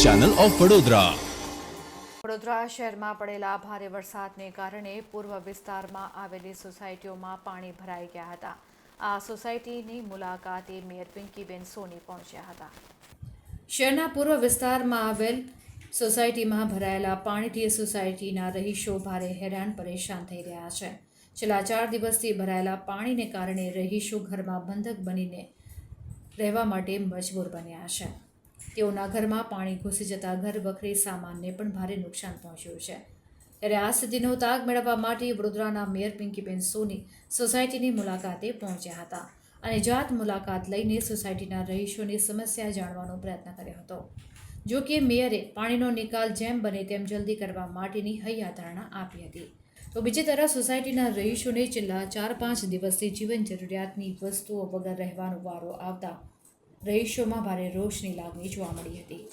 Channel of Vadodara. Vadodara શહેરમાં પડેલા ભારે વરસાદને કારણે પૂર્વ વિસ્તારમાં આવેલી સોસાયટીઓમાં પાણી ભરાઈ ગયા હતા. આ સોસાયટીની મુલાકાતે મેયર પિંકીબેન સોની પહોંચ્યા હતા. શહેરના પૂર્વ વિસ્તારમાં આવેલ સોસાયટીમાં ભરાયેલા પાણીથી સોસાયટીના રહીશો ભારે હેરાન પરેશાન થઈ રહ્યા છે. છેલ્લા ચાર દિવસથી ભરાયેલા પાણીને કારણે રહીશો ઘરમાં બંધક બનીને રહેવા માટે મજબૂર બન્યા છે. તેઓના ઘરમાં પાણી ઘૂસી જતા ઘર વખરી સામાનને પણ ભારે નુકસાન પહોંચ્યું છે. ત્યારે આ સ્થિતિનો તાગ મેળવવા માટે વડોદરાના મેયર પિંકીબેન સોની સોસાયટીની મુલાકાતે પહોંચ્યા હતા અને જાત મુલાકાત લઈને સોસાયટીના રહીશોની સમસ્યા જાણવાનો પ્રયત્ન કર્યો હતો. જો કે મેયરે પાણીનો નિકાલ જેમ બને તેમ જલ્દી કરવા માટેની હૈયાધારણા આપી હતી. તો બીજી તરફ સોસાયટીના રહીશોને છેલ્લા ચાર પાંચ દિવસથી જીવન જરૂરિયાતની વસ્તુઓ વગર રહેવાનો વારો આવતા રહીશોમાં ભારે રોષની લાગણી જોવા મળી હતી.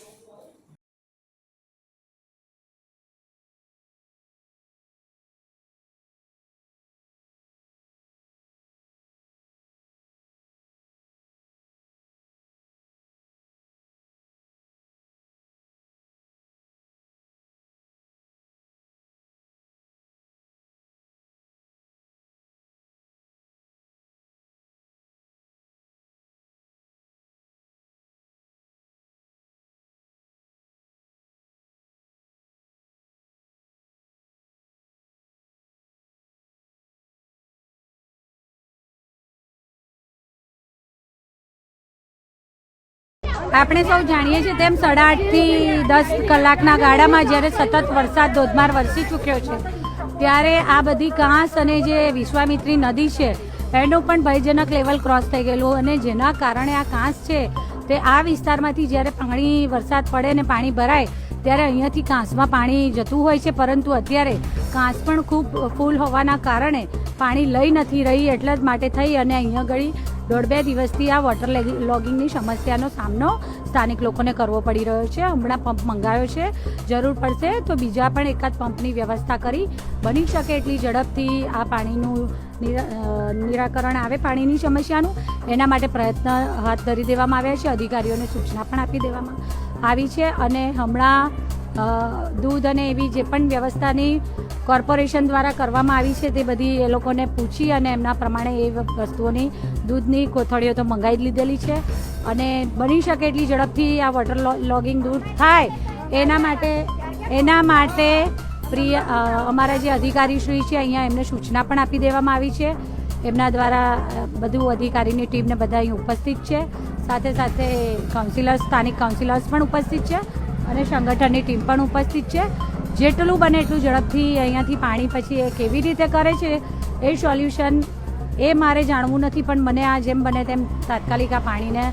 આપણે સૌ જાણીએ છીએ તેમ સાડા આઠથી દસ કલાકના ગાળામાં જ્યારે સતત વરસાદ ધોધમાર વરસી ચૂક્યો છે, ત્યારે આ બધી ઘાસ અને જે વિશ્વામિત્રી નદી છે, એનું પણ ભયજનક લેવલ ક્રોસ થઈ ગયેલું અને જેના કારણે આ ઘાસ છે, તે આ વિસ્તારમાંથી જ્યારે પાણી વરસાદ પડે ને પાણી ભરાય, ત્યારે અહીંયાથી કાંસમાં પાણી જતું હોય છે, પરંતુ અત્યારે કાંસ પણ ખૂબ ફૂલ હોવાના કારણે પાણી લઈ નથી રહી એટલે જ માટે થઈ અને અહીંયા ગળી દોઢ બે દિવસથી આ વોટર લોગિંગની સમસ્યાનો સામનો સ્થાનિક લોકોને કરવો પડી રહ્યો છે. હમણાં પંપ મંગાવ્યો છે. જરૂર પડશે તો બીજા પણ એકાદ પંપની વ્યવસ્થા કરી બની શકે એટલી ઝડપથી આ પાણીનું નિરા- નિરાકરણ આવે પાણીની સમસ્યાનું. એના માટે પ્રયત્ન હાથ ધરી દેવામાં આવ્યા છે. અધિકારીઓને સૂચના પણ આપી દેવામાં આવી છે. અને હમણાં દૂધ અને એવી જે પણ વ્યવસ્થાની કોર્પોરેશન દ્વારા કરવામાં આવી છે તે બધી એ લોકોને પૂછી અને એમના પ્રમાણે એ વસ્તુઓની દૂધની કોથળીઓ તો મંગાવી લીધેલી છે. અને બની શકે એટલી ઝડપથી આ વોટર લોગિંગ દૂર થાય. એના માટે એના માટે પ્રિય અમારા જે અધિકારીશ્રી છે, અહીંયા એમને સૂચના પણ આપી દેવામાં આવી છે. એમના દ્વારા બધું અધિકારીની ટીમને બધા અહીં ઉપસ્થિત છે. સાથે સાથે કાઉન્સિલર્સ, સ્થાનિક કાઉન્સિલર્સ પણ ઉપસ્થિત છે અને સંગઠનની ટીમ પણ ઉપસ્થિત છે. જેટલું બને એટલું ઝડપથી અહીંયાથી પાણી પછી એ કેવી રીતે કરે છે એ સોલ્યુશન એ મારે જાણવું નથી, પણ મને આ જેમ બને તેમ તાત્કાલિક આ પાણીને